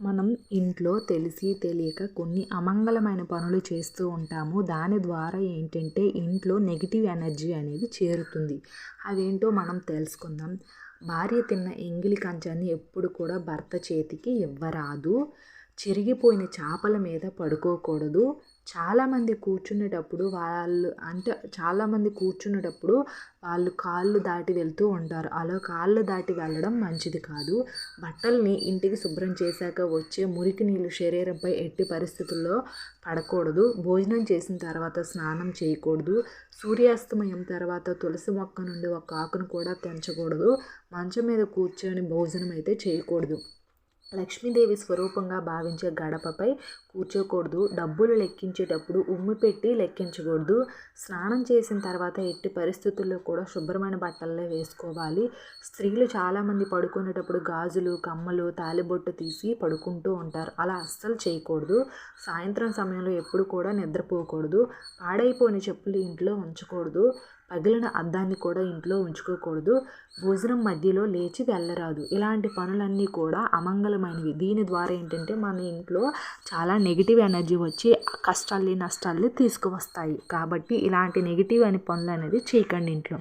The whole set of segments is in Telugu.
మనం ఇంట్లో తెలిసి తెలియక కొన్ని అమంగళమైన పనులు చేస్తూ ఉంటాము. దాని ద్వారా ఏంటంటే ఇంట్లో నెగిటివ్ ఎనర్జీ అనేది చేరుతుంది. అదేంటో మనం తెలుసుకుందాం. భార్య తిన్న ఎంగిలి కంచాన్ని ఎప్పుడు కూడా భర్త చేతికి ఇవ్వరాదు. చిరిగిపోయిన చేపల మీద పడుకోకూడదు. చాలామంది కూర్చునేటప్పుడు వాళ్ళు అంటే చాలామంది కూర్చునేటప్పుడు వాళ్ళు కాళ్ళు దాటి వెళ్తూ ఉంటారు. అలా కాళ్ళు దాటి వెళ్ళడం మంచిది కాదు. బట్టల్ని ఇంటికి శుభ్రం చేశాక వచ్చే మురికి నీళ్ళు శరీరంపై ఎట్టి పరిస్థితుల్లో పడకూడదు. భోజనం చేసిన తర్వాత స్నానం చేయకూడదు. సూర్యాస్తమయం తర్వాత తులసి మొక్క నుండి ఒక ఆకును కూడా తెంచకూడదు. మంచం మీద కూర్చొని భోజనం అయితే చేయకూడదు. లక్ష్మీదేవి స్వరూపంగా భావించే గడపపై కూర్చోకూడదు. డబ్బులు లెక్కించేటప్పుడు ఉమ్మి పెట్టి లెక్కించకూడదు. స్నానం చేసిన తర్వాత ఎట్టి పరిస్థితుల్లో కూడా శుభ్రమైన బట్టలనే వేసుకోవాలి. స్త్రీలు చాలామంది పడుకునేటప్పుడు గాజులు కమ్మలు తాలిబొట్టు తీసి పడుకుంటూ ఉంటారు. అలా అస్సలు చేయకూడదు. సాయంత్రం సమయంలో ఎప్పుడు కూడా నిద్రపోకూడదు. పాడైపోయిన చెప్పులు ఇంట్లో ఉంచకూడదు. పగిలిన అద్దాన్ని కూడా ఇంట్లో ఉంచుకోకూడదు. భోజనం మధ్యలో లేచి వెళ్ళరాదు. ఇలాంటి పనులన్నీ కూడా అమంగళమైనవి. దీని ద్వారా ఏంటంటే మన ఇంట్లో చాలా నెగిటివ్ ఎనర్జీ వచ్చి కష్టాల్ని నష్టాల్ని తీసుకువస్తాయి. కాబట్టి ఇలాంటి నెగిటివ్ అని పనులు అనేది చేయకండి ఇంట్లో.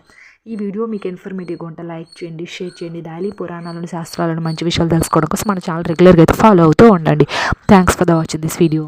ఈ వీడియో మీకు ఇన్ఫర్మేటివ్గా ఉంటే లైక్ చేయండి షేర్ చేయండి. డైలీ పురాణాలను శాస్త్రాలను మంచి విషయాలు తెలుసుకోవడం కోసం మన ఛానల్ రెగ్యులర్గా అయితే ఫాలో అవుతూ ఉండండి. Thanks for the watching this video